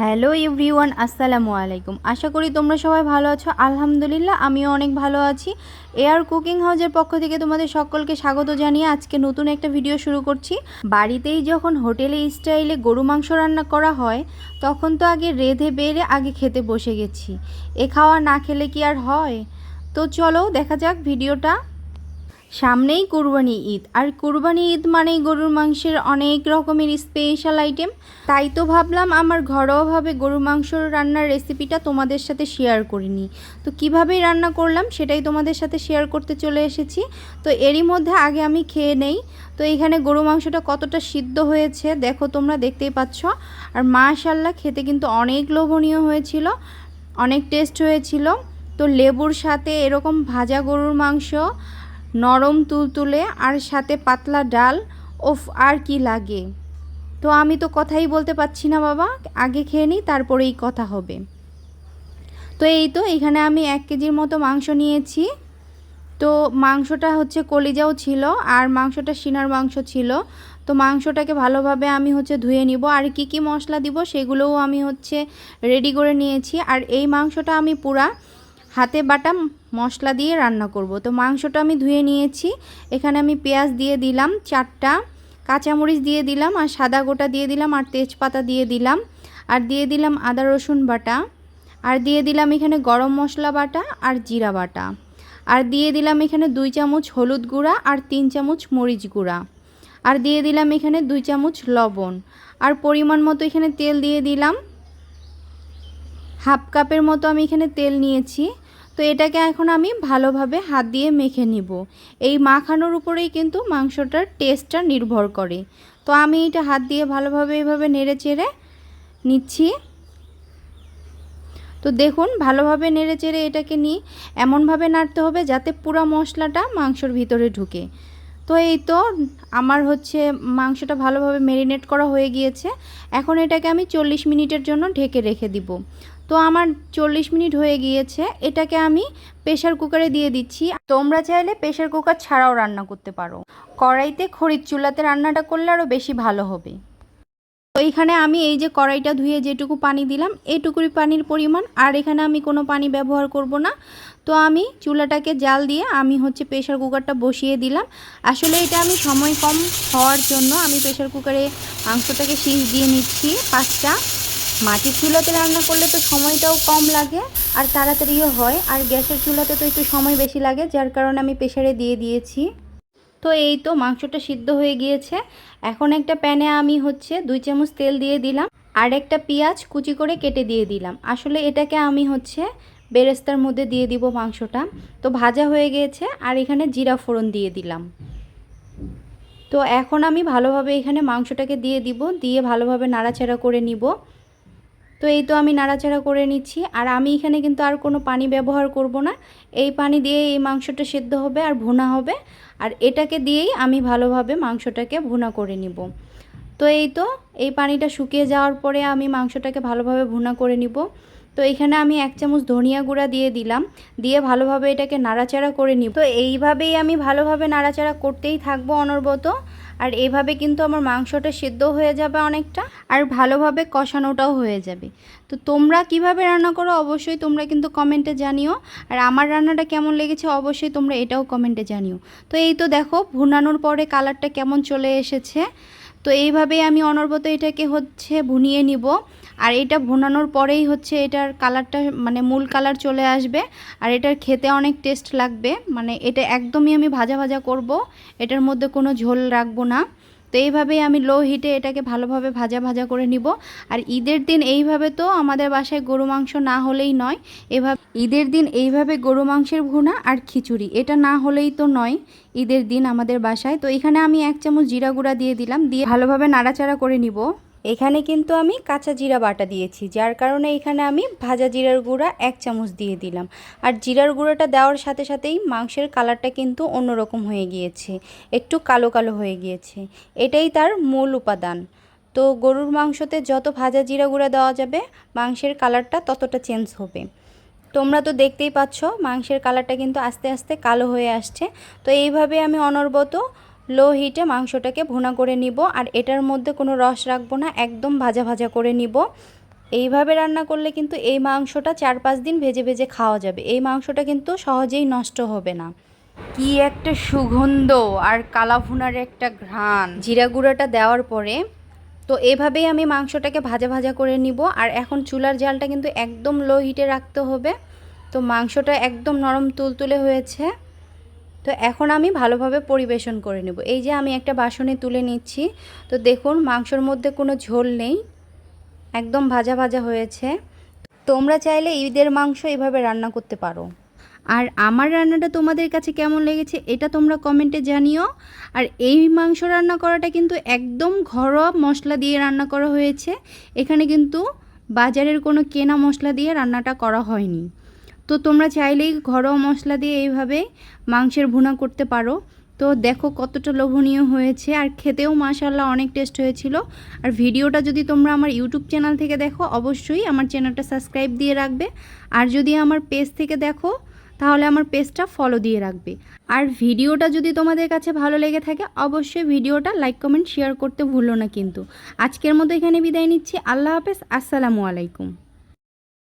Hello everyone, আসসালামু আলাইকুম। আশা করি তোমরা সবাই ভালো আছো। আলহামদুলিল্লাহ, আমিও অনেক ভালো আছি। এয়ার কুকিং হাউসের পক্ষ থেকে তোমাদের সকলকে স্বাগত জানিয়ে আজকে নতুন একটা ভিডিও শুরু করছি। বাড়িতেই যখন হোটেলে স্টাইলে গরু মাংস রান্না করা হয়, তখন তো আগে রেধে বেড়ে আগে খেতে বসে গেছি। এ খাওয়া না খেলে কি আর হয়? তো চলো দেখা যাক ভিডিওটা। সামনেই কুরবানি ঈদ। আর কুরবানি ঈদ মানেই গরুর মাংসের অনেক রকমের স্পেশাল আইটেম তাই তো ভাবলাম আমার ঘরোয়াভাবে গরুর মাংস রান্নার রেসিপিটা তোমাদের সাথে শেয়ার করিনি তো কিভাবেই রান্না করলাম সেটাই তোমাদের সাথে শেয়ার করতে চলে এসেছি। তো এরই মধ্যে আগে আমি খেয়ে নেই। তো এখানে গরু মাংসটা কতটা সিদ্ধ হয়েছে দেখো তোমরা দেখতেই পাচ্ছ। আর মাশাল্লাহ খেতে কিন্তু অনেক লোভনীয় হয়েছিল, অনেক টেস্ট হয়েছিল। তো লেবুর সাথে এরকম ভাজা গরুর মাংস নরম তুলতুলে আর সাথে পাতলা ডাল, ওফ, আর কি লাগে। তো আমি তো কথাই বলতে পারছি না বাবা, আগে খেয়ে নিই তারপরেই কথা হবে। তো এই তো, এখানে আমি এক কেজির মতো মাংস নিয়েছি। তো মাংসটা হচ্ছে কলিজাও ছিল, আর মাংসটা সিনার মাংস ছিল। তো মাংসটাকে ভালোভাবে আমি হচ্ছে ধুয়ে নিব, আর কি কি মশলা দিব সেগুলোও আমি হচ্ছে রেডি করে নিয়েছি। আর এই মাংসটা আমি পুরা হাতে বাটা মশলা দিয়ে রান্না করব। তো মাংসটা আমি ধুয়ে নিয়েছি। এখানে আমি পেঁয়াজ দিয়ে দিলাম চারটা, কাঁচামরিচ দিয়ে দিলাম আর সাদা গোটা দিয়ে দিলাম আর তেজপাতা দিয়ে দিলাম। আর দিয়ে দিলাম আদা, রসুন বাটা। আর দিয়ে দিলাম এখানে গরম মশলা বাটা আর জিরা বাটা। আর দিয়ে দিলাম এখানে দুই চামচ হলুদ গুঁড়া আর তিন চামচ মরিচ গুঁড়া। আর দিয়ে দিলাম এখানে দুই চামচ লবণ। আর পরিমাণ মতো এখানে তেল দিয়ে দিলাম। হাফ কাপের মতো আমি এখানে তেল নিয়েছি। তো এটাকে এখন আমি ভালোভাবে হাত দিয়ে মেখে নিব। এই মাখানোর উপরেই কিন্তু মাংসটার টেস্টটা নির্ভর করে। তো আমি এটা হাত দিয়ে ভালোভাবে এইভাবে নেড়ে চেড়ে নিচ্ছি। তো দেখুন, ভালোভাবে নেড়ে চেড়ে এটাকে নিয়ে এমনভাবে নাড়তে হবে যাতে পুরো মশলাটা মাংসর ভিতরে ঢুকে। তো এই তো আমার হচ্ছে মাংসটা ভালোভাবে ম্যারিনেট করা হয়ে গিয়েছে। এখন এটাকে আমি চল্লিশ মিনিটের জন্য ঢেকে রেখে দিব। তো আমার চল্লিশ মিনিট হয়ে গিয়েছে, এটাকে আমি প্রেশার কুকারে দিয়ে দিচ্ছি। তোমরা চাইলে প্রেশার কুকার ছাড়াও রান্না করতে পারো। কড়াইতে খড়ির চুলাতে রান্নাটা করলে আরও বেশি ভালো হবে। তো এখানে আমি এই যে কড়াইটা ধুয়ে যেটুকু পানি দিলাম এইটুকুই পানির পরিমাণ, আর এখানে আমি কোনো পানি ব্যবহার করব না। তো আমি চুলাটাকে জাল দিয়ে আমি হচ্ছে প্রেশার কুকারটা বসিয়ে দিলাম। আসলে এটা আমি সময় কম হওয়ার জন্য আমি প্রেশার কুকারে মাংসটাকে শীষ দিয়ে নিচ্ছি, পাঁচটা। মাটির চুলাতে রান্না করলে তো সময়টাও কম লাগে, আর তাড়াতাড়িও হয়। আর গ্যাসের চুলাতে তো একটু সময় বেশি লাগে, যার কারণে আমি প্রেশারে দিয়ে দিয়েছি। তো এই তো মাংসটা সিদ্ধ হয়ে গিয়েছে। এখন একটা প্যানে আমি হচ্ছে দুই চামচ তেল দিয়ে দিলাম, আর একটা পেঁয়াজ কুচি করে কেটে দিয়ে দিলাম। আসলে এটাকে আমি হচ্ছে বেরেস্তার মধ্যে দিয়ে দিব মাংসটা। তো ভাজা হয়ে গিয়েছে, আর এখানে জিরা ফোড়ন দিয়ে দিলাম। তো এখন আমি ভালোভাবে এখানে মাংসটাকে দিয়ে দিব, দিয়ে ভালোভাবে নাড়াচাড়া করে নিব। তো এই তো আমি নাড়াচাড়া করে নিচ্ছি। আর আমি এখানে কিন্তু আর কোনো পানি ব্যবহার করব না। এই পানি দিয়ে এই মাংসটা সেদ্ধ হবে আর ভুনা হবে। আর এটাকে দিয়েই আমি ভালোভাবে মাংসটাকে ভুনা করে নিব। তো এই তো, এই পানিটা শুকিয়ে যাওয়ার পরে আমি মাংসটাকে ভালোভাবে ভুনা করে নিব। তো এখানে আমি এক চামচ ধনিয়া গুঁড়া দিয়ে দিলাম, দিয়ে ভালোভাবে এটাকে নাড়াচাড়া করে নিব। তো এইভাবেই আমি ভালোভাবে নাড়াচাড়া করতেই থাকব অনর্বত, আর এভাবে কিন্তু আমার মাংসটা সেদ্ধ হয়ে যাবে অনেকটা, আর ভালোভাবে কষানোটাও হয়ে যাবে। তো তোমরা কীভাবে রান্না করো অবশ্যই তোমরা কিন্তু কমেন্টে জানিও, আর আমার রান্নাটা কেমন লেগেছে অবশ্যই তোমরা এটাও কমেন্টে জানিও। তো এই তো দেখো, ভুনানোর পরে কালারটা কেমন চলে এসেছে। তো এইভাবেই আমি অনর্বত এটাকে হচ্ছে ভুনিয়ে নিব আর এটা ভুনানোর পরেই হচ্ছে এটার কালারটা মানে মূল কালার চলে আসবে। আর এটার খেতে অনেক টেস্ট লাগবে। মানে এটা একদমই আমি ভাজা ভাজা করব, এটার মধ্যে কোনো ঝোল রাখব না। তো এইভাবেই আমি লো হিটে এটাকে ভালোভাবে ভাজা ভাজা করে নিব। আর ঈদের দিন এইভাবে তো আমাদের বাসায় গরু মাংস না হলেই নয়। এভাবে ঈদের দিন এইভাবে গরু মাংসের ভুনা আর খিচুড়ি, এটা না হলেই তো নয় ঈদের দিন আমাদের বাসায়। তো এখানে আমি এক চামচ জিরা গুঁড়া দিয়ে দিলাম, দিয়ে ভালোভাবে নাড়াচাড়া করে নিব। এখানে কিন্তু আমি কাঁচা জিরা বাটা দিয়েছি, যার কারণে এখানে আমি ভাজা জিরার গুঁড়া এক চামচ দিয়ে দিলাম। আর জিরার গুঁড়োটা দেওয়ার সাথে সাথেই মাংসের কালারটা কিন্তু অন্যরকম হয়ে গিয়েছে, একটু কালো কালো হয়ে গিয়েছে। এটাই তার মূল উপাদান। তো গরুর মাংসতে যত ভাজা জিরা গুঁড়া দেওয়া যাবে, মাংসের কালারটা ততটা চেঞ্জ হবে। তোমরা তো দেখতেই পাচ্ছ, মাংসের কালারটা কিন্তু আস্তে আস্তে কালো হয়ে আসছে। তো এইভাবে আমি অনর্বত লো হিটে মাংসটাকে ভুনা করে নিব আর এটার মধ্যে কোনো রস রাখব না একদম ভাজা ভাজা করে নিব। এইভাবে রান্না করলে কিন্তু এই মাংসটা চার পাঁচ দিন ভেজে ভেজে খাওয়া যাবে। এই মাংসটা কিন্তু সহজেই নষ্ট হবে না। কি একটা সুগন্ধ আর কালাভুনার একটা ঘ্রাণ। জিরা গুঁড়াটা দেওয়ার পরে তো এভাবেই আমি মাংসটাকে ভাজা ভাজা করে নিব আর এখন চুলার জালটা কিন্তু একদম লো হিটে রাখতে হবে। তো মাংসটা একদম নরম তুলতুলে হয়েছে। তো এখন আমি ভালোভাবে পরিবেশন করে নেব। এই যে আমি একটা বাসনে তুলে নিচ্ছি। তো দেখুন, মাংসর মধ্যে কোনো ঝোল নেই। একদম ভাজা ভাজা হয়েছে। তোমরা চাইলে ঈদের মাংস এভাবে রান্না করতে পারো। আর আমার রান্নাটা তোমাদের কাছে কেমন লেগেছে এটা তোমরা কমেন্টে জানিও। আর এই মাংস রান্না করাটা কিন্তু একদম ঘরোয়া মশলা দিয়ে রান্না করা হয়েছে। এখানে কিন্তু বাজারের কোনো কেনা মশলা দিয়ে রান্নাটা করা হয়নি। তো তোমরা চাইলেই ঘরোয়া মশলা দিয়ে এইভাবে মাংসের ভুনা করতে পারো। তো দেখো কতটা লোভনীয় হয়েছে। আর খেতেও মাশাল্লাহ অনেক টেস্ট হয়েছিল। আর ভিডিওটা যদি তোমরা আমার ইউটিউব চ্যানেল থেকে দেখো, অবশ্যই আমার চ্যানেলটা সাবস্ক্রাইব দিয়ে রাখবে। আর যদি আমার পেজ থেকে দেখো, তাহলে আমার পেজটা ফলো দিয়ে রাখবে। আর ভিডিওটা যদি তোমাদের কাছে ভালো লেগে থাকে, অবশ্যই ভিডিওটা লাইক, কমেন্ট, শেয়ার করতে ভুলো না কিন্তু। আজকের মতো এখানে বিদায় নিচ্ছি। আল্লাহ হাফেজ। আসসালামু আলাইকুম।